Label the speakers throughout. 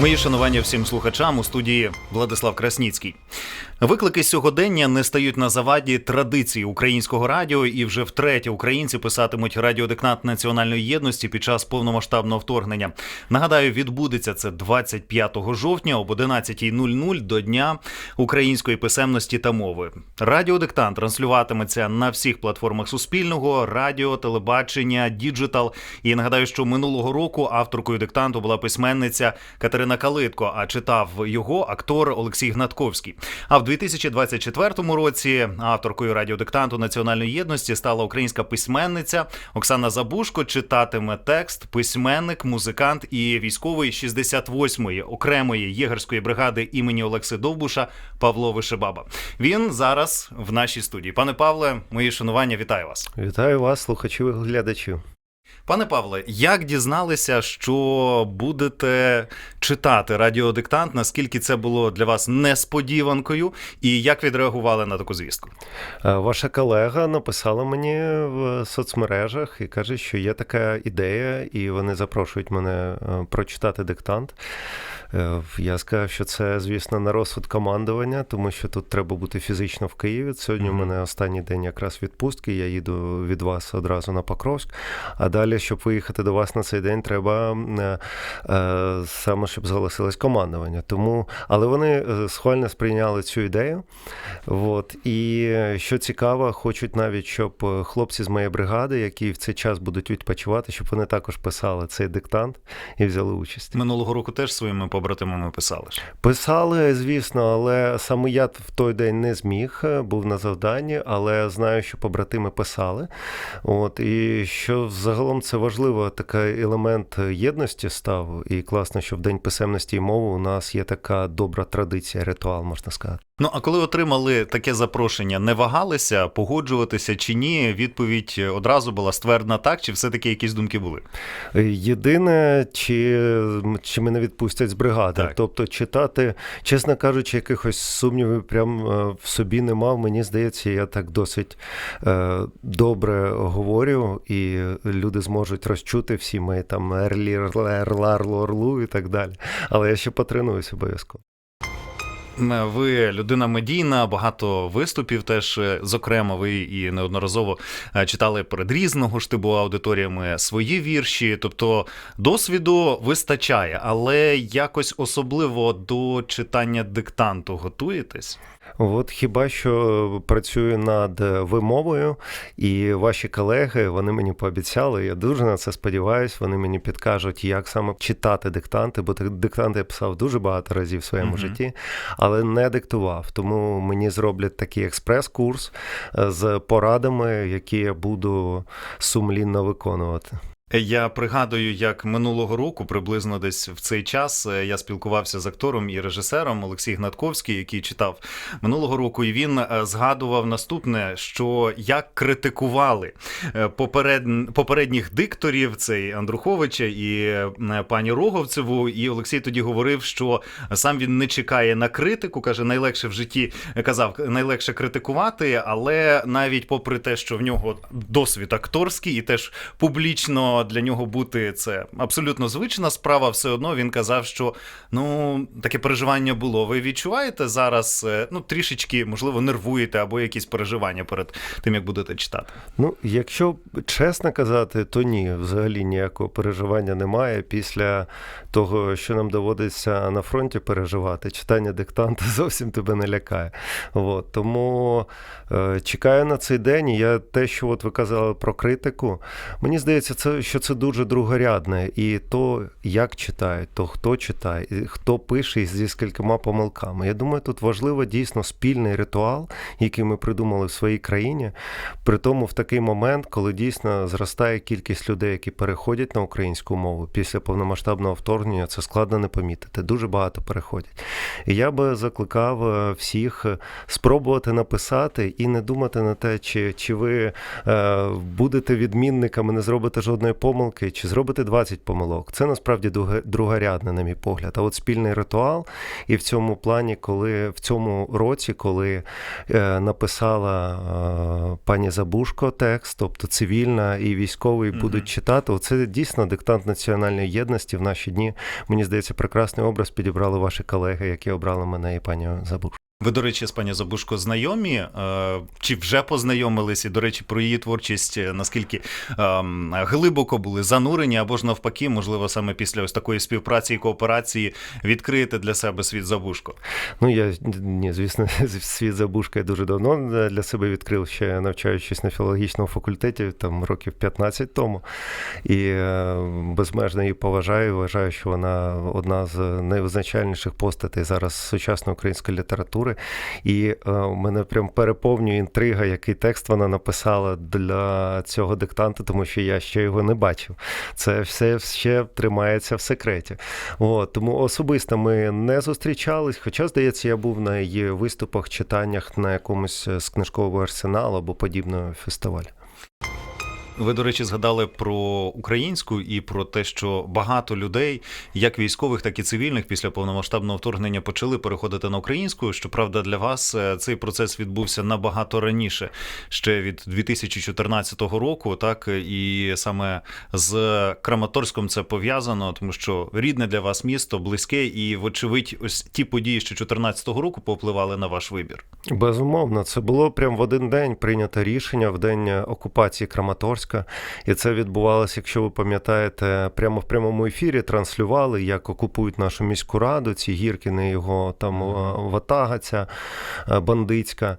Speaker 1: Мої шанування всім слухачам у студії Владислав Красніцький. Виклики сьогодення не стають на заваді традиції українського радіо, і вже втретє українці писатимуть радіодикнат національної єдності під час повномасштабного вторгнення. Нагадаю, відбудеться це 25 жовтня об 11.00 до Дня української писемності та мови. Радіодиктант транслюватиметься на всіх платформах Суспільного, радіо, телебачення, діджитал. І нагадаю, що минулого року авторкою диктанту була письменниця Катерина Калитко, а читав його актор Олексій Гнатковський. А в 2024 році авторкою радіодиктанту національної єдності стала українська письменниця Оксана Забушко. Читатиме текст письменник, музикант і військовий 68-ї окремої єгерської бригади імені Олекси Довбуша Павло Вишебаба. Він зараз в нашій студії. Пане Павле, мої шанування, вітаю вас.
Speaker 2: Вітаю вас, слухачів і глядачів.
Speaker 1: Пане Павле, як дізналися, що будете читати радіодиктант? Наскільки це було для вас несподіванкою, і як відреагували на таку звістку?
Speaker 2: Е, Ваша колега написала мені в соцмережах і каже, що є така ідея, і вони запрошують мене е, прочитати диктант. Е, Я сказав, що це, звісно, на розсуд командування, тому що тут треба бути фізично в Києві. Сьогодні у мене останній день якраз відпустки. Я їду від вас одразу на Покровськ. А далі, щоб виїхати до вас на цей день, треба е, е, саме, щоб зголосилось командування. Тому, але вони е, схвально сприйняли цю ідею. От. І що цікаво, хочуть навіть, щоб хлопці з моєї бригади, які в цей час будуть відпочивати, щоб вони також писали цей диктант і взяли участь.
Speaker 1: Минулого року теж своїми побратимами писали.
Speaker 2: Писали, звісно, але саме я в той день не зміг, був на завданні, але знаю, що побратими писали. От, і що загалом це важливо, такий елемент єдності став. І класно, що в День писемності і мови у нас є така добра традиція, ритуал, можна сказати.
Speaker 1: Ну а коли отримали таке запрошення, не вагалися погоджуватися чи ні? Відповідь одразу була ствердна так, чи все-таки якісь думки були?
Speaker 2: Єдине, чи, чи мене відпустять з бригади.
Speaker 1: Так.
Speaker 2: Тобто читати, чесно кажучи, якихось сумнівів прям е, в собі не мав. Мені здається, я так досить е, добре говорю, і люди зможуть розчути всі мої там ерлі, ерлар, лорлу і так далі. Але я ще потренуюсь обов'язково.
Speaker 1: Ви людина медійна, багато виступів теж, е, зокрема, ви і неодноразово е, читали перед різного штибу аудиторіями свої вірші. Тобто досвіду вистачає, але якось особливо до читання диктанту готуєтесь?
Speaker 2: От хіба що працюю над вимовою, і ваші колеги вони мені пообіцяли. Я дуже на це сподіваюся. Вони мені підкажуть, як саме читати диктанти, бо диктанти я писав дуже багато разів в своєму
Speaker 1: Мгм.
Speaker 2: житті, але не диктував. Тому мені зроблять такий експрес-курс е, з порадами, які я буду сумлінно виконувати.
Speaker 1: Я пригадую, як минулого року, приблизно десь в цей час, е, я спілкувався з актором і режисером Олексій Гнатковський, який читав минулого року, і він е, згадував наступне: що як критикували е, поперед... попередніх дикторів, цей Андруховича і пані Роговцеву. І Олексій тоді говорив, що сам він не чекає на критику. каже, найлегше в житті казав, найлегше критикувати, але навіть попри те, що в нього досвід акторський і теж публічно для нього бути це абсолютно звична справа. Все одно він казав, що ну таке переживання було. Ви відчуваєте зараз? е, Ну трішечки, можливо, нервуєте або якісь переживання перед тим, як будете читати.
Speaker 2: Ну, якщо чесно казати, то ні, взагалі ніякого переживання немає після того, що нам доводиться на фронті переживати. Читання диктанта зовсім тебе не лякає. От, тому е, чекаю на цей день. Я те, що от ви казали про критику, мені здається, це що це дуже другорядне. І то, як читають, то хто читає, і хто пише зі скількома помилками. Я думаю, тут важливо дійсно спільний ритуал, який ми придумали в своїй країні. При тому в такий момент, коли дійсно зростає кількість людей, які переходять на українську мову після повномасштабного вторгнення, це складно не помітити. Дуже багато переходять. І я би закликав е, всіх спробувати написати і не думати на те, чи, чи ви е, будете відмінниками, не зробите жодної помилки, чи зробите 20 помилок. Це насправді другорядне, на мій погляд. А от спільний ритуал, і в цьому плані, коли в цьому році, коли е, написала е, пані Забушко текст, тобто цивільна і військовий
Speaker 1: Мгм.
Speaker 2: будуть читати, оце дійсно диктант національної єдності в наші дні. Мені здається, прекрасний образ підібрали ваші колеги, які обрали мене і пані Забушко.
Speaker 1: Ви, до речі, з пані Забушко знайомі? Е, Чи вже познайомились? І, до речі, про її творчість е, наскільки ем, глибоко були занурені, або ж навпаки, можливо, саме після ось такої співпраці і кооперації відкриєте для себе світ Забушко?
Speaker 2: Ну, я ні, звісно, світ забушка я дуже давно для себе відкрив, ще навчаючись на філологічному факультеті, там років 15 тому. І е, безмежно її поважаю. Вважаю, що вона одна з найвизначальніших постатей зараз сучасної української літератури. І е, мене прям переповнює інтрига, який текст вона написала для цього диктанту, тому що я ще його не бачив. Це все ще тримається в секреті. От, тому особисто ми не зустрічались, хоча, здається, я був на її виступах, читаннях на якомусь з книжкового арсеналу або подібного фестивалі.
Speaker 1: Ви, до речі, згадали про українську і про те, що багато людей, як військових, так і цивільних, після повномасштабного вторгнення почали переходити на українську. Щоправда, для вас е, цей процес відбувся набагато раніше, ще від 2014 року. Так і саме з Краматорськом це пов'язано, тому що рідне для вас місто близьке, і вочевидь, ось ті події, що 2014 року попливали на ваш вибір.
Speaker 2: Безумовно, це було прямо в один день прийнято рішення в день окупації Краматорська. І це відбувалося, якщо ви пам'ятаєте, прямо в прямому ефірі транслювали, як окупують нашу міську раду, ці гіркіни, його там е, ватага ця е, бандитська.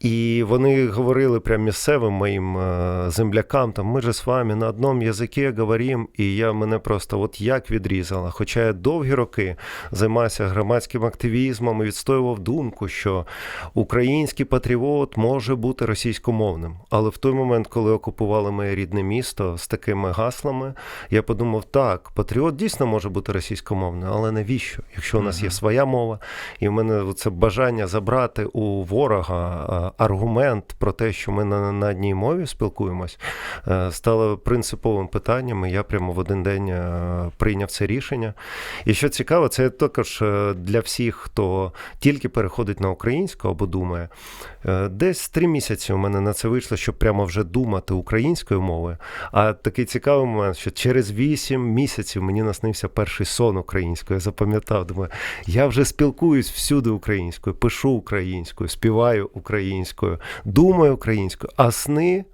Speaker 2: І вони говорили прямо місцевим моїм е, землякам, там ми же з вами на одному язикі говоримо, і я мене просто от як відрізала. Хоча я довгі роки займався громадським активізмом і відстоював думку, що український патріот може бути російськомовним. Але в той момент, коли окупували моє рідне місто з такими гаслами, я подумав, так, патріот дійсно може бути російськомовним, але навіщо? Якщо у нас є своя мова, і в мене це бажання забрати у ворога е, аргумент про те, що ми на, на одній мові спілкуємось, е, стало принциповим питанням. І я прямо в один день е, прийняв це рішення. І що цікаво, це також для всіх, хто тільки переходить на українську або думає. Десь три місяці у мене на це вийшло, щоб прямо вже думати українською мовою. А такий цікавий момент, що через вісім місяців мені наснився перший сон українською. Я запам'ятав, думаю, я вже спілкуюсь всюди українською, пишу українською, співаю українською, думаю українською, а сни.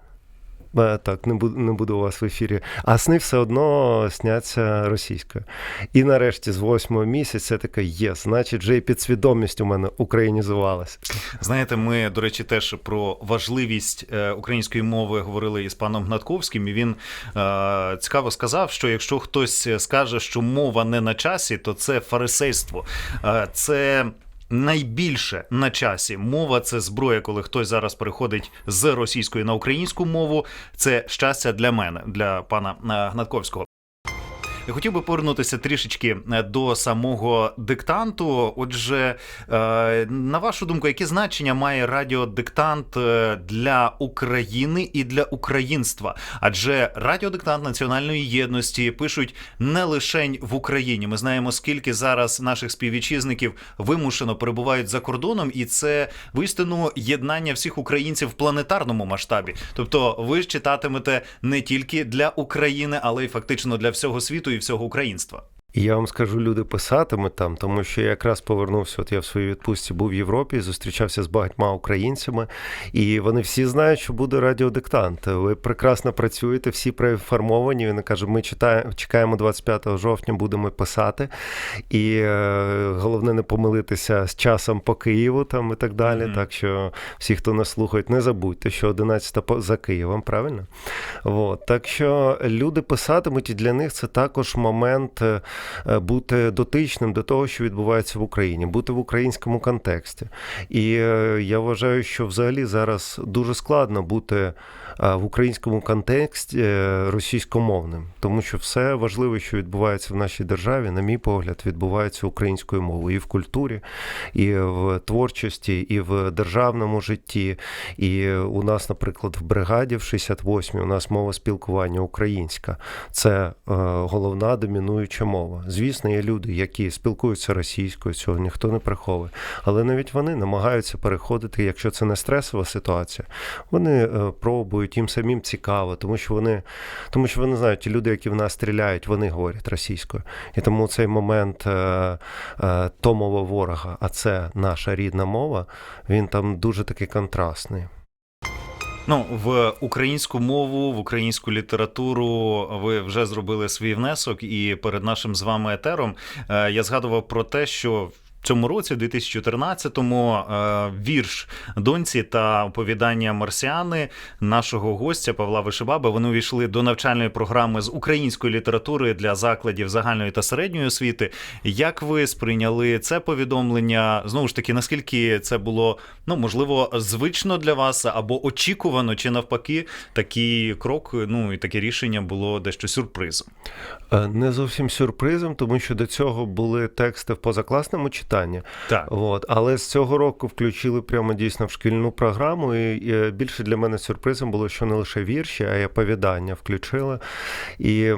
Speaker 2: Е, Так, не буду, не буду у вас в ефірі. А сни все одно сняться російською. І нарешті з восьмого місяця таке є, значить, вже і підсвідомість у мене українізувалася.
Speaker 1: Знаєте, ми, до речі, теж про важливість е, української мови говорили із паном Гнатковським. І він е, цікаво сказав, що якщо хтось скаже, що мова не на часі, то це фарисейство. Е, це. Найбільше на часі мова це зброя, коли хтось зараз переходить з російської на українську мову. Це щастя для мене, для пана е, Гнатковського. Я хотів би повернутися трішечки е, до самого диктанту. Отже, е, на вашу думку, яке значення має радіодиктант е, для України і для українства? Адже радіодиктант національної єдності пишуть не лише в Україні. Ми знаємо, скільки зараз наших співвітчизників вимушено перебувають за кордоном, і це воістину єднання всіх українців в планетарному масштабі. Тобто, ви ж читатимете не тільки для України, але й фактично для всього світу і всього українства.
Speaker 2: І я вам скажу, люди писатимуть там, тому що я якраз повернувся. От я в своїй відпустці був в Європі, зустрічався з багатьма українцями, і вони всі знають, що буде радіодиктант. Ви прекрасно працюєте, всі проінформовані. Вони кажуть, ми читаємо, чекаємо 25 жовтня, будемо писати. І е, головне не помилитися з часом по Києву там і так далі.
Speaker 1: Мгм.
Speaker 2: Так що всі, хто нас слухають, не забудьте, що 11 по- за Києвом, правильно? От. Так що люди писатимуть, і для них це також момент. Е, бути дотичним до того, що відбувається в Україні, бути в українському контексті. І е, я вважаю, що взагалі зараз дуже складно бути е, в українському контексті російськомовним, тому що все важливе, що відбувається в нашій державі, на мій погляд, відбувається українською мовою і в культурі, і в творчості, і в державному житті. І у нас, наприклад, в бригаді в 68-й у нас мова спілкування українська. Це головна домінуюча мова. Звісно, є люди, які спілкуються російською, цього ніхто не приховує. Але навіть вони намагаються переходити, якщо це не стресова ситуація, вони е, пробують, їм самим цікаво, тому що вони, тому що вони знають, ті люди, які в нас стріляють, вони говорять російською. І тому цей момент е, е, то мова ворога, а це наша рідна мова, він там дуже такий контрастний.
Speaker 1: Ну, в українську мову, в українську літературу ви вже зробили свій внесок, і перед нашим з вами етером е, я згадував про те, що. Цьому році, 2014-му, е, вірш доньці та оповідання марсіани нашого гостя Павла Вишибаби вони увійшли до навчальної програми з української літератури для закладів загальної та середньої освіти. Як ви сприйняли це повідомлення? Знову ж таки, наскільки це було ну можливо звично для вас або очікувано, чи навпаки, такий крок, ну і таке рішення було дещо сюрпризом?
Speaker 2: Е, Не зовсім сюрпризом, тому що до цього були тексти в позакласному читанні.
Speaker 1: Так.
Speaker 2: От, але з цього року включили прямо дійсно в шкільну програму. І, і більше для мене сюрпризом було, що не лише вірші, а й оповідання включили. І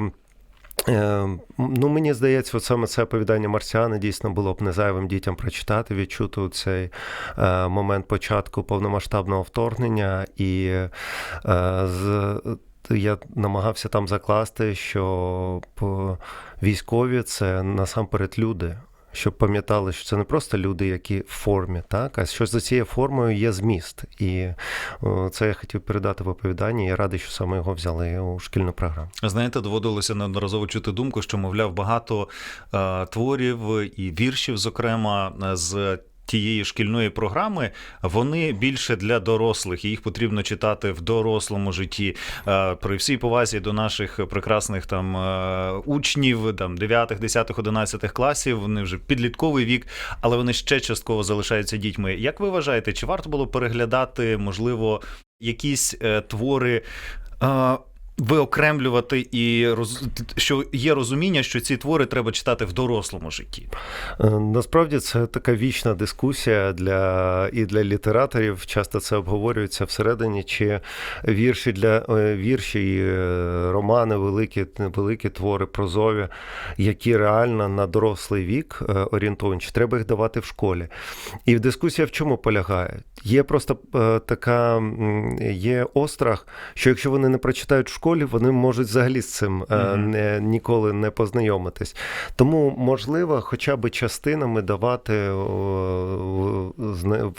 Speaker 2: Е, Ну, мені здається, от саме це оповідання марсіани дійсно було б незайвим дітям прочитати, відчути цей е, момент початку повномасштабного вторгнення, і е, з, я намагався там закласти, що військові це насамперед люди. Щоб пам'ятали, що це не просто люди, які в формі, так а що за цією формою є зміст, і це я хотів передати в оповіданні. Я радий, що саме його взяли у шкільну програму.
Speaker 1: Знаєте, доводилося неодноразово чути думку, що, мовляв, багато е, творів і віршів, зокрема, з. Тієї шкільної програми вони більше для дорослих, і їх потрібно читати в дорослому житті. Е, При всій повазі до наших прекрасних там е, учнів, там 9, 10, 11 класів, вони вже підлітковий вік, але вони ще частково залишаються дітьми. Як ви вважаєте, чи варто було переглядати, можливо, якісь е, твори? Виокремлювати і роз... що є розуміння, що ці твори треба читати в дорослому житті.
Speaker 2: Е, Насправді це така вічна дискусія для і для літераторів. Часто це обговорюється всередині, чи вірші для е, вірші, і е, романи, великі, великі твори прозові, які реально на дорослий вік орієнтовані, чи треба їх давати в школі. І дискусія в чому полягає? Є просто така є острах, що якщо вони не прочитають в школі, вони можуть взагалі з цим е,
Speaker 1: Мгм.
Speaker 2: не, ніколи не познайомитись. Тому можливо, хоча б частинами давати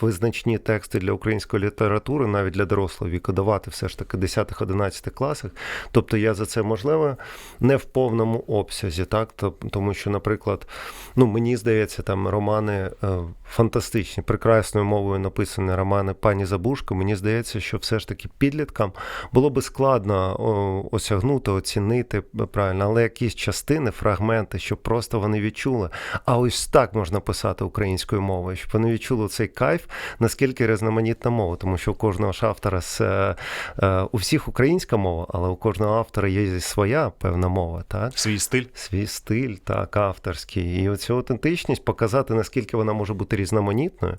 Speaker 2: визначні тексти для української літератури, навіть для дорослого віку, давати все ж таки 10-11 класах. Тобто я за це можливо не в повному обсязі, так тому що, наприклад, ну мені здається, там романи е, фантастичні, прекрасною мовою написані романи пані Забушко. Мені здається, що все ж таки підліткам було би складно о, осягнути, оцінити правильно, але якісь частини, фрагменти, щоб просто вони відчули. А ось так можна писати українською мовою, щоб вони відчули цей кайф, наскільки різноманітна мова, тому що у кожного ж автора з, е, е, у всіх українська мова, але у кожного автора є своя певна мова, так?
Speaker 1: Свій стиль.
Speaker 2: Свій стиль, так, авторський. І оцю аутентичність показати, наскільки вона може бути різноманітною.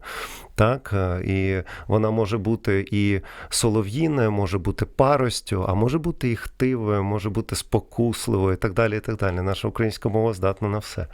Speaker 2: Так, е, і вона може бути і солов'їною, може бути паростю, а може бути хтивою, може бути спокусливою, і так далі. і так далі. Наша українська мова здатна на все.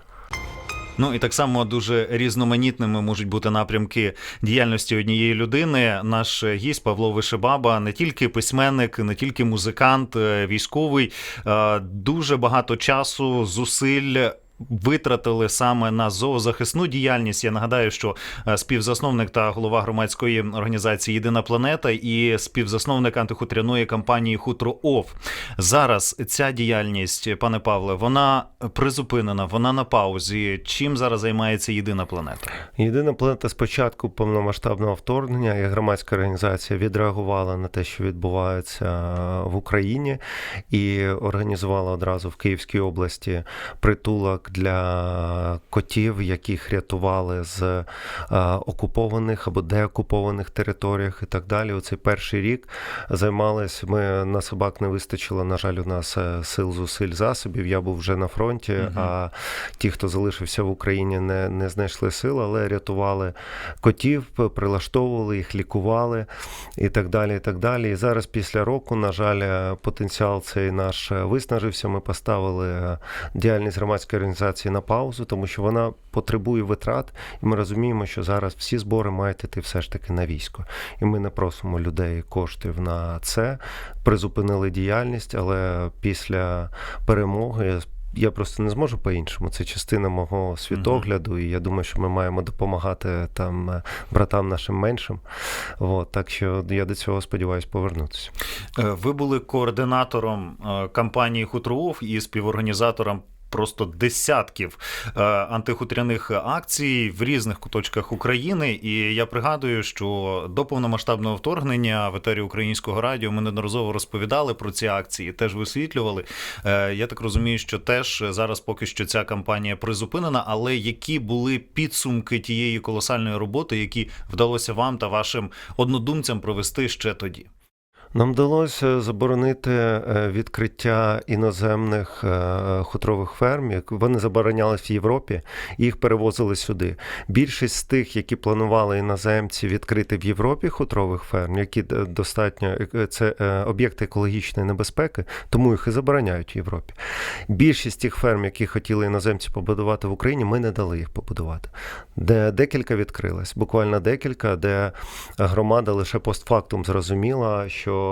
Speaker 1: Ну і так само дуже різноманітними можуть бути напрямки діяльності однієї людини. Наш гість Павло Вишебаба не тільки письменник, не тільки музикант, е, військовий, е, дуже багато часу, зусиль. Витратили саме на зоозахисну діяльність. Я нагадаю, що е, співзасновник та голова громадської організації Єдина планета і співзасновник антихутряної кампанії Хутро ОФ. Зараз ця діяльність, пане Павле, вона призупинена, вона на паузі. Чим зараз займається єдина планета?
Speaker 2: Єдина планета з початку повномасштабного вторгнення і громадська організація відреагувала на те, що відбувається в Україні, і організувала одразу в Київській області притулок відпочинок для котів, яких рятували з е, окупованих або деокупованих територіях і так далі. У цей перший рік займалися. Ми на собак не вистачило. На жаль, у нас е, сил, зусиль, засобів. Я був вже на фронті.
Speaker 1: Мгм.
Speaker 2: А ті, хто залишився в Україні, не, не знайшли сил, але рятували котів, прилаштовували їх, лікували і так далі. І так далі. І зараз, після року, на жаль, е, потенціал цей наш виснажився. Ми поставили діяльність громадської організації на паузу, тому що вона потребує витрат, і ми розуміємо, що зараз всі збори мають іти все ж таки на військо. І ми не просимо людей коштів на це. Призупинили діяльність, але після перемоги. Я просто не зможу по-іншому. Це частина мого світогляду, і я думаю, що ми маємо допомагати там е, братам нашим меншим. От, так що я до цього сподіваюся повернутися.
Speaker 1: Е, Ви були координатором е, кампанії Хутров і співорганізатором. Просто десятків е, антихутряних акцій в різних куточках України. І я пригадую, що до повномасштабного вторгнення в етері українського радіо ми неодноразово розповідали про ці акції, теж висвітлювали. Е, я так розумію, що теж зараз поки що ця кампанія призупинена. Але які були підсумки тієї колосальної роботи, які вдалося вам та вашим однодумцям провести ще тоді?
Speaker 2: Нам вдалося заборонити е, відкриття іноземних е, хутрових ферм. Вони заборонялись в Європі, їх перевозили сюди. Більшість з тих, які планували іноземці відкрити в Європі хутрових ферм, які достатньо е, це е, об'єкти екологічної небезпеки, тому їх і забороняють в Європі. Більшість тих ферм, які хотіли іноземці побудувати в Україні, ми не дали їх побудувати. Де декілька відкрилось, буквально декілька, де громада лише постфактум зрозуміла, що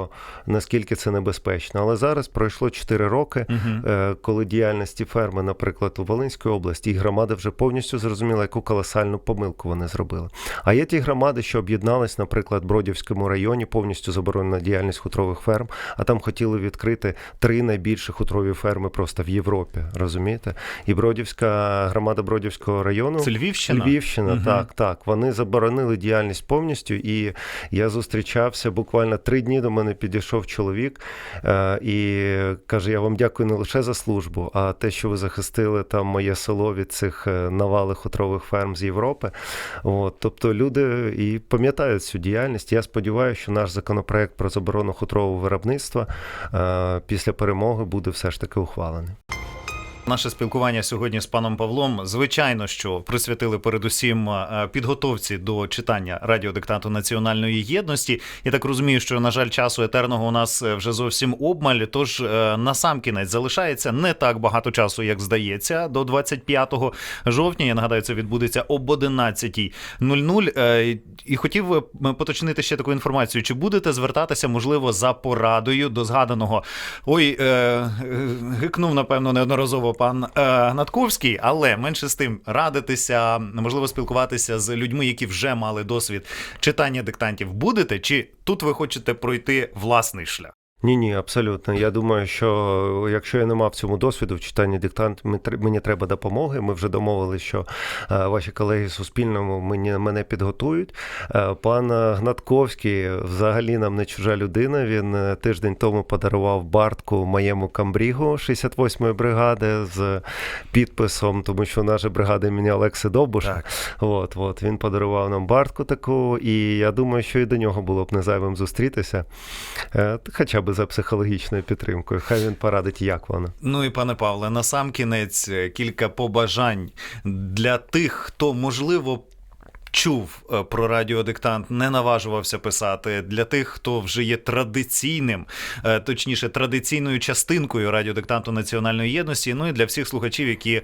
Speaker 2: наскільки це небезпечно. Але зараз пройшло 4 роки,
Speaker 1: Угу.
Speaker 2: коли діяльності ферми, наприклад, у Волинській області, і громада вже повністю зрозуміла, яку колосальну помилку вони зробили. А є ті громади, що об'єднались, наприклад, в Бродівському районі, повністю заборонена діяльність хутрових ферм, а там хотіли відкрити три найбільші хутрові ферми просто в Європі. Розумієте? І Бродівська громада Бродівського району.
Speaker 1: Це Львівщина?
Speaker 2: Львівщина,
Speaker 1: Мгм.
Speaker 2: так, так. Вони заборонили діяльність повністю, і я зустрічався буквально три дні до мене підійшов чоловік е, і каже: Я вам дякую не лише за службу, а те, що ви захистили там моє село від цих е, навалих хутрових ферм з Європи. От, тобто люди і пам'ятають цю діяльність. Я сподіваюся, що наш законопроект про заборону хутрового виробництва е, після перемоги буде все ж таки ухвалений.
Speaker 1: Наше спілкування сьогодні з паном Павлом, звичайно, що присвятили передусім е, підготовці до читання радіодиктанту національної єдності. Я так розумію, що на жаль, часу етерного у нас е, вже зовсім обмаль. Тож е, на сам кінець залишається не так багато часу, як здається, до 25 жовтня. Я нагадаю, це відбудеться об 11.00. Е, І хотів поточнити ще таку інформацію: чи будете звертатися, можливо, за порадою до згаданого ой, гикнув напевно неодноразово пан е, Натковський, але менше з тим радитися, можливо, спілкуватися з людьми, які вже мали досвід читання диктантів. Будете чи тут ви хочете пройти власний шлях?
Speaker 2: Ні, ні, абсолютно. Я думаю, що якщо я не мав цьому досвіду в читанні диктант, мені треба допомоги. Ми вже домовилися, що е, ваші колеги з Суспільному мені, мене підготують. Е, Пан Гнатковський взагалі нам не чужа людина. Він е, тиждень тому подарував бартку моєму камбрігу 68-ї бригади з підписом, тому що наша бригада імені Олекси Довбуша. От, от, він подарував нам бартку таку, і я думаю, що і до нього було б незайвим зустрітися. Е, Хоча б за психологічною підтримкою. Хай він порадить, як воно.
Speaker 1: Ну і пане Павле, на сам кінець е, кілька побажань для тих, хто можливо. Чув е, про радіодиктант, не наважувався писати для тих, хто вже є традиційним, е, точніше, традиційною частинкою радіодиктанту національної єдності. Ну і для всіх слухачів, які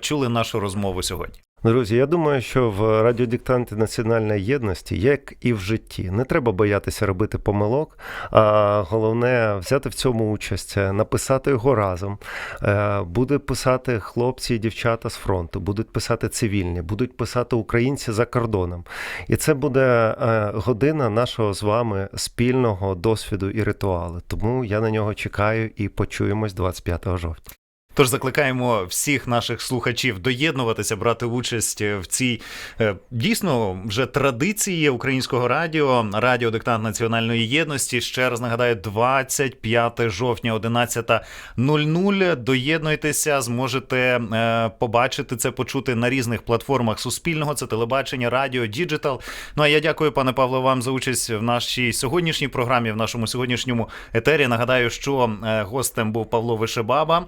Speaker 1: чули нашу розмову сьогодні.
Speaker 2: Друзі, я думаю, що в радіодиктанті національної єдності, як і в житті, не треба боятися робити помилок, а головне взяти в цьому участь, написати його разом. Е, Буде писати хлопці і дівчата з фронту, будуть писати цивільні, будуть писати українці за кордоном. І це буде е, година нашого з вами спільного досвіду і ритуалу. Тому я на нього чекаю і почуємось 25 жовтня.
Speaker 1: Тож закликаємо всіх наших слухачів доєднуватися, брати участь в цій е, дійсно вже традиції українського радіо, радіодиктант національної єдності. Ще раз нагадаю, 25 жовтня, 11.00. Доєднуйтеся, зможете е, побачити це, почути на різних платформах Суспільного. Це телебачення, радіо, діджитал. Ну а я дякую, пане Павло, вам за участь в нашій сьогоднішній програмі, в нашому сьогоднішньому етері. Нагадаю, що е, гостем був Павло Вишебаба.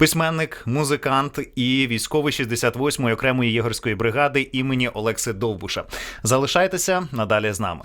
Speaker 1: Письменник, музикант і військовий 68-ї окремої єгорської бригади імені Олекси Довбуша. Залишайтеся надалі з нами.